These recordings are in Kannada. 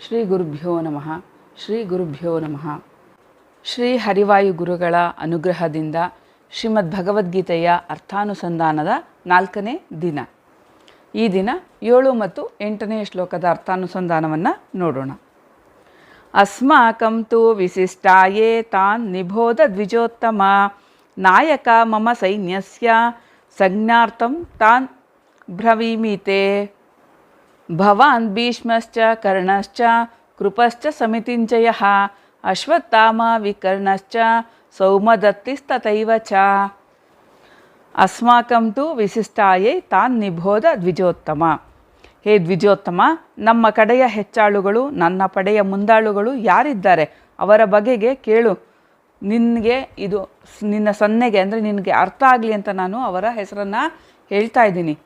ಶ್ರೀ ಗುರುಭ್ಯೋ ನಮಃ. ಶ್ರೀ ಗುರುಭ್ಯೋ ನಮಃ. ಶ್ರೀ ಹರಿವಾಯು ಗುರುಗಳ ಅನುಗ್ರಹದಿಂದ ಶ್ರೀಮದ್ ಭಗವದ್ಗೀತೆಯ ಅರ್ಥಾನುಸಂಧಾನದ ನಾಲ್ಕನೇ ದಿನ. ಈ ದಿನ ಏಳು ಮತ್ತು ಎಂಟನೇ ಶ್ಲೋಕದ ಅರ್ಥಾನುಸಂಧಾನವನ್ನು ನೋಡೋಣ. ಅಸ್ಮಾಕಂ ತು ವಿಶಿಷ್ಟಾಯೇ ತಾನ್ ನಿಬೋಧ ದ್ವಿಜೋತ್ತಮ. ನಾಯಕ ಮಮ ಸೈನ್ಯಸ್ಯ. ಸಂಜ್ಞಾರ್ಥಂ ತಾನ್ ಬ್ರವೀಮಿತೆ. ಭವಾನ್ ಭೀಷ್ಮಶ್ಚ ಕರ್ಣಶ್ಚ ಕೃಪಶ್ಚ ಸಮಿತಿಂಜಯ ಅಶ್ವತ್ಥಾಮ ವಿಕರ್ಣಶ್ಚ ಸೌಮದತ್ತಿಸ್ತೈವ ಚ ಅಸ್ಮಾಕಂ ತು ವಿಶಿಷ್ಟಾಯೇ ತಾನ್ ನಿಬೋಧ ದ್ವಿಜೋತ್ತಮ ಹೇ ದ್ವಿಜೋತ್ತಮ ನಮ್ಮ ಕಡೆಯ ಹೆಚ್ಚಾಳುಗಳು, ನನ್ನ ಪಡೆಯ ಮುಂದಾಳುಗಳು ಯಾರಿದ್ದಾರೆ? ಅವರ ಬಗೆಗೆ ಕೇಳು. ನಿನಗೆ ಇದು ನಿನ್ನ ಸನ್ನೆಗೆ ಅಂದರೆ ನಿನಗೆ ಅರ್ಥ ಆಗಲಿ ಅಂತ ನಾನು ಅವರ ಹೆಸರನ್ನು ಹೇಳ್ತಾ ಇದ್ದೀನಿ.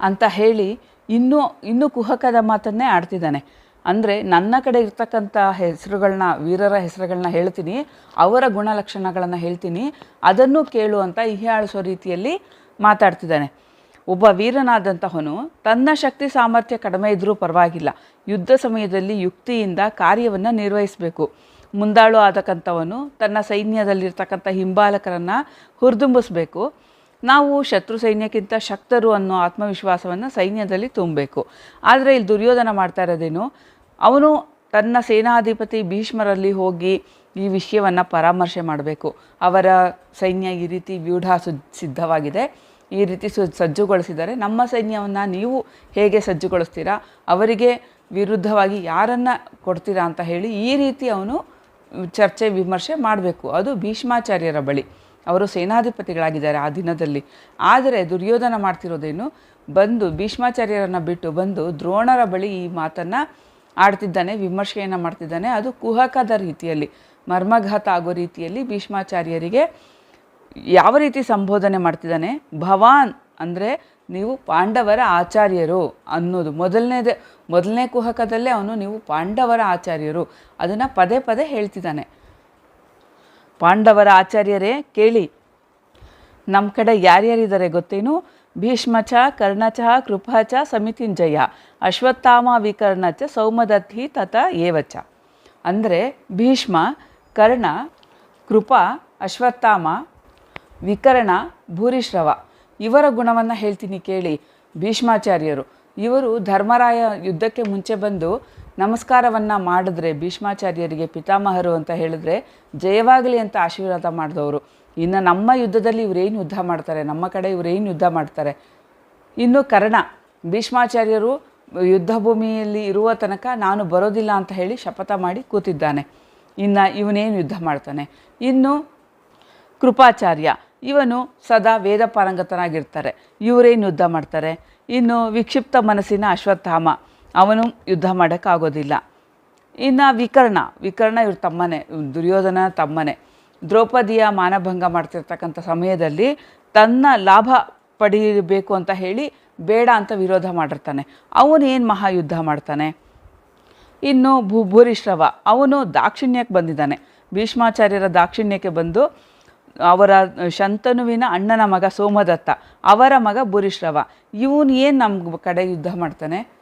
ಅಂತ ಹೇಳಿ ಇನ್ನೂ ಇನ್ನೂ ಕುಹಕದ ಮಾತನ್ನೇ ಆಡ್ತಿದ್ದಾನೆ. ಅಂದರೆ ನನ್ನ ಕಡೆ ಇರ್ತಕ್ಕಂಥ ಹೆಸರುಗಳನ್ನ ವೀರರ ಹೆಸರುಗಳನ್ನ ಹೇಳ್ತೀನಿ, ಅವರ ಗುಣಲಕ್ಷಣಗಳನ್ನು ಹೇಳ್ತೀನಿ, ಅದನ್ನು ಕೇಳು ಅಂತ ಇಹಿಯಾಳಿಸೋ ರೀತಿಯಲ್ಲಿ ಮಾತಾಡ್ತಿದ್ದಾನೆ. ಒಬ್ಬ ವೀರನಾದಂತಹವನು ತನ್ನ ಶಕ್ತಿ ಸಾಮರ್ಥ್ಯ ಕಡಿಮೆ ಇದ್ದರೂ ಪರವಾಗಿಲ್ಲ. ಯುದ್ಧ ಸಮಯದಲ್ಲಿ ಯುಕ್ತಿಯಿಂದ ಕಾರ್ಯವನ್ನು ನಿರ್ವಹಿಸಬೇಕು. ಮುಂದಾಳು ಆದಕ್ಕಂಥವನು ತನ್ನ ಸೈನ್ಯದಲ್ಲಿರ್ತಕ್ಕಂಥ ಹಿಂಬಾಲಕರನ್ನು ಹುರಿದುಂಬಿಸ್ಬೇಕು. ನಾವು ಶತ್ರು ಸೈನ್ಯಕ್ಕಿಂತ ಶಕ್ತರು ಅನ್ನೋ ಆತ್ಮವಿಶ್ವಾಸವನ್ನು ಸೈನ್ಯದಲ್ಲಿ ತುಂಬಬೇಕು. ಆದರೆ ಇಲ್ಲಿ ದುರ್ಯೋಧನ ಮಾಡ್ತಾ ಇರೋದೇನು? ಅವನು ತನ್ನ ಸೇನಾಧಿಪತಿ ಭೀಷ್ಮರಲ್ಲಿ ಹೋಗಿ ಈ ವಿಷಯವನ್ನು ಪರಾಮರ್ಶೆ ಮಾಡಬೇಕು. ಅವರ ಸೈನ್ಯ ಈ ರೀತಿ ವ್ಯೂಢ ಸಿದ್ಧವಾಗಿದೆ. ಈ ರೀತಿ ಸು ಸಜ್ಜುಗೊಳಿಸಿದರೆ ನಮ್ಮ ಸೈನ್ಯವನ್ನು ನೀವು ಹೇಗೆ ಸಜ್ಜುಗೊಳಿಸ್ತೀರಾ? ಅವರಿಗೆ ವಿರುದ್ಧವಾಗಿ ಯಾರನ್ನು ಕೊಡ್ತೀರಾ ಅಂತ ಹೇಳಿ ಈ ರೀತಿ ಅವನು ಚರ್ಚೆ ವಿಮರ್ಶೆ ಮಾಡಬೇಕು. ಅದು ಭೀಷ್ಮಾಚಾರ್ಯರ ಬಳಿ. ಅವರು ಸೇನಾಧಿಪತಿಗಳಾಗಿದ್ದಾರೆ ಆ ದಿನದಲ್ಲಿ. ಆದರೆ ದುರ್ಯೋಧನ ಮಾಡ್ತಿರೋದೇನು? ಬಂದು ಭೀಷ್ಮಾಚಾರ್ಯರನ್ನು ಬಿಟ್ಟು ಬಂದು ದ್ರೋಣರ ಬಳಿ ಈ ಮಾತನ್ನು ಆಡ್ತಿದ್ದಾನೆ, ವಿಮರ್ಶೆಯನ್ನು ಮಾಡ್ತಿದ್ದಾನೆ. ಅದು ಕುಹಕದ ರೀತಿಯಲ್ಲಿ, ಮರ್ಮಘಾತ ಆಗೋ ರೀತಿಯಲ್ಲಿ ಭೀಷ್ಮಾಚಾರ್ಯರಿಗೆ ಯಾವ ರೀತಿ ಸಂಬೋಧನೆ ಮಾಡ್ತಿದ್ದಾನೆ? ಭವಾನ್ ಅಂದರೆ ನೀವು ಪಾಂಡವರ ಆಚಾರ್ಯರು ಅನ್ನೋದು. ಮೊದಲನೇದೇ, ಮೊದಲನೇ ಕುಹಕದಲ್ಲೇ ಅವನು ನೀವು ಪಾಂಡವರ ಆಚಾರ್ಯರು. ಅದನ್ನು ಪದೇ ಪದೇ ಹೇಳ್ತಿದ್ದಾನೆ. ಪಾಂಡವರ ಆಚಾರ್ಯರೇ, ಕೇಳಿ. ನಮ್ಮ ಕಡೆ ಯಾರ್ಯಾರಿದ್ದಾರೆ ಗೊತ್ತೇನು? ಭೀಷ್ಮಚ ಕರ್ಣಚ ಕೃಪಾಚ ಸಮಿತಿಂಜಯ, ಅಶ್ವತ್ಥಾಮ ವಿಕರ್ಣಚ ಸೌಮದತ್ತಿ ತತ ಏವಚ ಅಂದರೆ ಭೀಷ್ಮ, ಕರ್ಣ, ಕೃಪ, ಅಶ್ವತ್ಥಾಮ, ವಿಕರ್ಣ, ಭೂರಿಶ್ರವ. ಇವರ ಗುಣವನ್ನು ಹೇಳ್ತೀನಿ ಕೇಳಿ ಭೀಷ್ಮಾಚಾರ್ಯರು. ಇವರು ಧರ್ಮರಾಯ ಯುದ್ಧಕ್ಕೆ ಮುಂಚೆ ಬಂದು ನಮಸ್ಕಾರವನ್ನು ಮಾಡಿದ್ರೆ, ಭೀಷ್ಮಾಚಾರ್ಯರಿಗೆ ಪಿತಾಮಹರು ಅಂತ ಹೇಳಿದ್ರೆ ಜಯವಾಗಲಿ ಅಂತ ಆಶೀರ್ವಾದ ಮಾಡಿದವರು. ಇನ್ನು ನಮ್ಮ ಯುದ್ಧದಲ್ಲಿ ಇವರೇನು ಯುದ್ಧ ಮಾಡ್ತಾರೆ, ನಮ್ಮ ಕಡೆ ಇವರೇನು ಯುದ್ಧ ಮಾಡ್ತಾರೆ? ಇನ್ನು ಕರ್ಣ, ಭೀಷ್ಮಾಚಾರ್ಯರು ಯುದ್ಧ ಭೂಮಿಯಲ್ಲಿ ಇರುವ ತನಕ ನಾನು ಬರೋದಿಲ್ಲ ಅಂತ ಹೇಳಿ ಶಪಥ ಮಾಡಿ ಕೂತಿದ್ದಾನೆ. ಇನ್ನು ಇವನೇನು ಯುದ್ಧ ಮಾಡ್ತಾನೆ? ಇನ್ನು ಕೃಪಾಚಾರ್ಯ, ಇವನು ಸದಾ ವೇದ ಪಾರಂಗತನಾಗಿರ್ತಾರೆ ಇವರೇನು ಯುದ್ಧ ಮಾಡ್ತಾರೆ? ಇನ್ನು ವಿಕ್ಷಿಪ್ತ ಮನಸ್ಸಿನ ಅಶ್ವತ್ಥಾಮ ಅವನು ಯುದ್ಧ ಮಾಡೋಕ್ಕಾಗೋದಿಲ್ಲ. ಇನ್ನು ವಿಕರ್ಣ ವಿಕರ್ಣ ಇವ್ರ ತಮ್ಮನೇ ದುರ್ಯೋಧನ ತಮ್ಮನೇ. ದ್ರೌಪದಿಯ ಮಾನಭಂಗ ಮಾಡ್ತಿರ್ತಕ್ಕಂಥ ಸಮಯದಲ್ಲಿ ತನ್ನ ಲಾಭ ಪಡೀಬೇಕು ಅಂತ ಹೇಳಿ ಬೇಡ ಅಂತ ವಿರೋಧ ಮಾಡಿರ್ತಾನೆ. ಅವನು ಏನು ಮಹಾಯುದ್ಧ ಮಾಡ್ತಾನೆ? ಇನ್ನು ಭೂ, ಭೂರಿಶ್ರವ, ಅವನು ದಾಕ್ಷಿಣ್ಯಕ್ಕೆ ಬಂದಿದ್ದಾನೆ. ಭೀಷ್ಮಾಚಾರ್ಯರ ದಾಕ್ಷಿಣ್ಯಕ್ಕೆ ಬಂದು ಅವರ ಶಂತನುವಿನ ಅಣ್ಣನ ಮಗ ಸೋಮದತ್ತ, ಅವರ ಮಗ ಭೂರಿಶ್ರವ. ಇವನು ಏನು ನಮ್ಮ ಕಡೆ ಯುದ್ಧ ಮಾಡ್ತಾನೆ?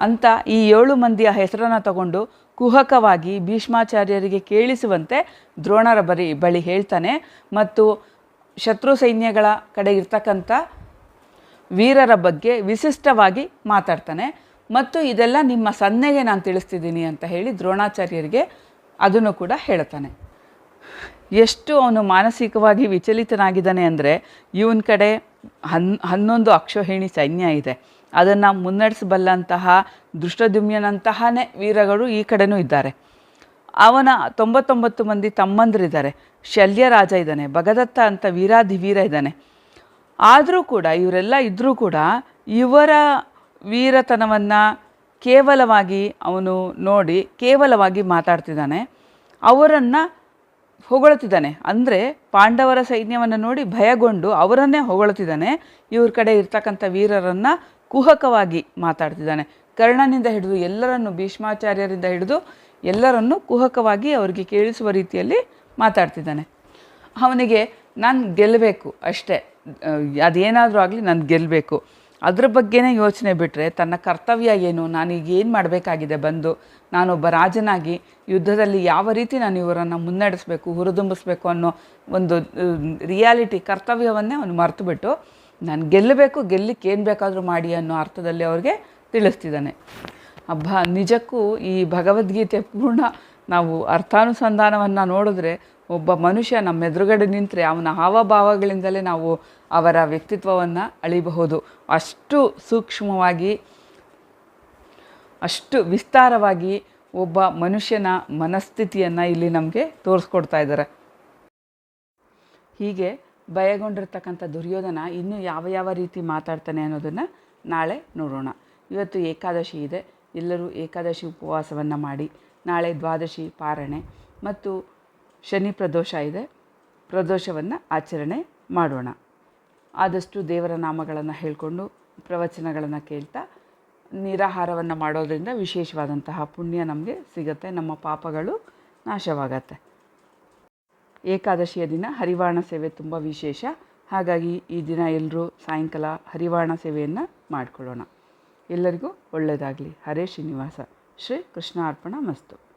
ಅಂತ ಈ ಏಳು ಮಂದಿಯ ಹೆಸರನ್ನು ತಗೊಂಡು ಕುಹಕವಾಗಿ ಭೀಷ್ಮಾಚಾರ್ಯರಿಗೆ ಕೇಳಿಸುವಂತೆ ದ್ರೋಣರ ಬರಿ ಬಳಿ ಹೇಳ್ತಾನೆ. ಮತ್ತು ಶತ್ರು ಸೈನ್ಯಗಳ ಕಡೆ ಇರ್ತಕ್ಕಂಥ ವೀರರ ಬಗ್ಗೆ ವಿಶಿಷ್ಟವಾಗಿ ಮಾತಾಡ್ತಾನೆ. ಮತ್ತು ಇದೆಲ್ಲ ನಿಮ್ಮ ಸನ್ನೆಗೆ ನಾನು ತಿಳಿಸ್ತಿದ್ದೀನಿ ಅಂತ ಹೇಳಿ ದ್ರೋಣಾಚಾರ್ಯರಿಗೆ ಅದನ್ನು ಕೂಡ ಹೇಳ್ತಾನೆ. ಎಷ್ಟು ಅವನು ಮಾನಸಿಕವಾಗಿ ವಿಚಲಿತನಾಗಿದ್ದಾನೆ ಅಂದರೆ ಇವನ ಕಡೆ ಹನ್ ಹನ್ನೊಂದು ಅಕ್ಷೋಹಿಣಿ ಸೈನ್ಯ ಇದೆ. ಅದನ್ನು ಮುನ್ನಡೆಸಬಲ್ಲಂತಹ ದುಷ್ಟದುಮ್ಯನಂತಹನೇ ವೀರಗಳು ಈ ಕಡೆನೂ ಇದ್ದಾರೆ. ಅವನ ತೊಂಬತ್ತೊಂಬತ್ತು ಮಂದಿ ತಮ್ಮಂದರಿದ್ದಾರೆ. ಶಲ್ಯ ರಾಜ ಇದ್ದಾನೆ, ಭಗದತ್ತ ಅಂತ ವೀರಾಧಿವೀರ ಇದ್ದಾನೆ. ಆದರೂ ಕೂಡ ಇವರೆಲ್ಲ ಇದ್ದರೂ ಕೂಡ ಇವರ ವೀರತನವನ್ನು ಕೇವಲವಾಗಿ ಅವನು ನೋಡಿ ಕೇವಲವಾಗಿ ಮಾತಾಡ್ತಿದ್ದಾನೆ. ಅವರನ್ನು ಹೊಗಳುತ್ತಿದ್ದಾನೆ ಅಂದರೆ ಪಾಂಡವರ ಸೈನ್ಯವನ್ನು ನೋಡಿ ಭಯಗೊಂಡು ಅವರನ್ನೇ ಹೊಗಳುತ್ತಿದ್ದಾನೆ ಇವ್ರ ಕಡೆ ಇರ್ತಕ್ಕಂಥ ವೀರರನ್ನು ಕುಹಕವಾಗಿ ಮಾತಾಡ್ತಿದ್ದಾನೆ. ಕರ್ಣನಿಂದ ಹಿಡಿದು ಎಲ್ಲರನ್ನು ಭೀಷ್ಮಾಚಾರ್ಯರಿಂದ ಹಿಡಿದು ಎಲ್ಲರನ್ನು ಕುಹಕವಾಗಿ ಅವರಿಗೆ ಕೇಳಿಸುವ ರೀತಿಯಲ್ಲಿ ಮಾತಾಡ್ತಿದ್ದಾನೆ. ಅವನಿಗೆ, ನಾನು ಗೆಲ್ಲಬೇಕು ಅಷ್ಟೇ. ಅದೇನಾದರೂ ಆಗಲಿ ನಾನು ಗೆಲ್ಲಬೇಕು ಅದ್ರ ಬಗ್ಗೆನೇ ಯೋಚನೆ ಬಿಟ್ಟರೆ ತನ್ನ ಕರ್ತವ್ಯ ಏನು? ನಾನೀಗ ಏನು ಮಾಡಬೇಕಾಗಿದೆ ಬಂದು? ನಾನೊಬ್ಬ ರಾಜನಾಗಿ ಯುದ್ಧದಲ್ಲಿ ಯಾವ ರೀತಿ ನಾನು ಇವರನ್ನು ಮುನ್ನಡೆಸಬೇಕು, ಹುರಿದುಂಬಿಸ್ಬೇಕು ಅನ್ನೋ ಒಂದು ರಿಯಾಲಿಟಿ ಕರ್ತವ್ಯವನ್ನೇ ಅವನು ಮರೆತುಬಿಟ್ಟು ನಾನು ಗೆಲ್ಲಬೇಕು ಗೆಲ್ಲಕ್ಕೆ ಏನು ಬೇಕಾದರೂ ಮಾಡಿ ಅನ್ನೋ ಅರ್ಥದಲ್ಲಿ ಅವ್ರಿಗೆ ತಿಳಿಸ್ತಿದ್ದಾನೆ. ಹಬ್ಬ ನಿಜಕ್ಕೂ ಈ ಭಗವದ್ಗೀತೆ ಪೂರ್ಣ ನಾವು ಅರ್ಥಾನುಸಂಧಾನವನ್ನು ನೋಡಿದ್ರೆ ಒಬ್ಬ ಮನುಷ್ಯ ನಮ್ಮ ಎದುರುಗಡೆ ನಿಂತರೆ ಅವನ ಹಾವಭಾವಗಳಿಂದಲೇ ನಾವು ಅವರ ವ್ಯಕ್ತಿತ್ವವನ್ನು ಅಳಿಬಹುದು. ಅಷ್ಟು ಸೂಕ್ಷ್ಮವಾಗಿ, ಅಷ್ಟು ವಿಸ್ತಾರವಾಗಿ ಒಬ್ಬ ಮನುಷ್ಯನ ಮನಸ್ಥಿತಿಯನ್ನು ಇಲ್ಲಿ ನಮಗೆ ತೋರಿಸ್ಕೊಡ್ತಾ ಇದ್ದಾರೆ. ಹೀಗೆ ಭಯಗೊಂಡಿರ್ತಕ್ಕಂಥ ದುರ್ಯೋಧನ ಇನ್ನೂ ಯಾವ ಯಾವ ರೀತಿ ಮಾತಾಡ್ತಾನೆ ಅನ್ನೋದನ್ನು ನಾಳೆ ನೋಡೋಣ. ಇವತ್ತು ಏಕಾದಶಿ ಇದೆ. ಎಲ್ಲರೂ ಏಕಾದಶಿ ಉಪವಾಸವನ್ನು ಮಾಡಿ, ನಾಳೆ ದ್ವಾದಶಿ ಪಾರಣೆ. ಮತ್ತು ಶನಿ ಪ್ರದೋಷ ಇದೆ. ಪ್ರದೋಷವನ್ನು ಆಚರಣೆ ಮಾಡೋಣ. ಆದಷ್ಟು ದೇವರ ನಾಮಗಳನ್ನು ಹೇಳಿಕೊಂಡು ಪ್ರವಚನಗಳನ್ನು ಕೇಳ್ತಾ ನಿರಾಹಾರವನ್ನು ಮಾಡೋದರಿಂದ ವಿಶೇಷವಾದಂತಹ ಪುಣ್ಯ ನಮಗೆ ಸಿಗುತ್ತೆ. ನಮ್ಮ ಪಾಪಗಳು ನಾಶವಾಗತ್ತೆ. ಏಕಾದಶಿಯ ದಿನ ಹರಿವಾಣ ಸೇವೆ ತುಂಬ ವಿಶೇಷ. ಹಾಗಾಗಿ ಈ ದಿನ ಎಲ್ಲರೂ ಸಾಯಂಕಾಲ ಹರಿವಾಣ ಸೇವೆಯನ್ನು ಮಾಡಿಕೊಳ್ಳೋಣ. ಎಲ್ಲರಿಗೂ ಒಳ್ಳೆಯದಾಗಲಿ ಹರೇ ಶ್ರೀನಿವಾಸ. ಶ್ರೀ ಕೃಷ್ಣ ಅರ್ಪಣ ಮಸ್ತು.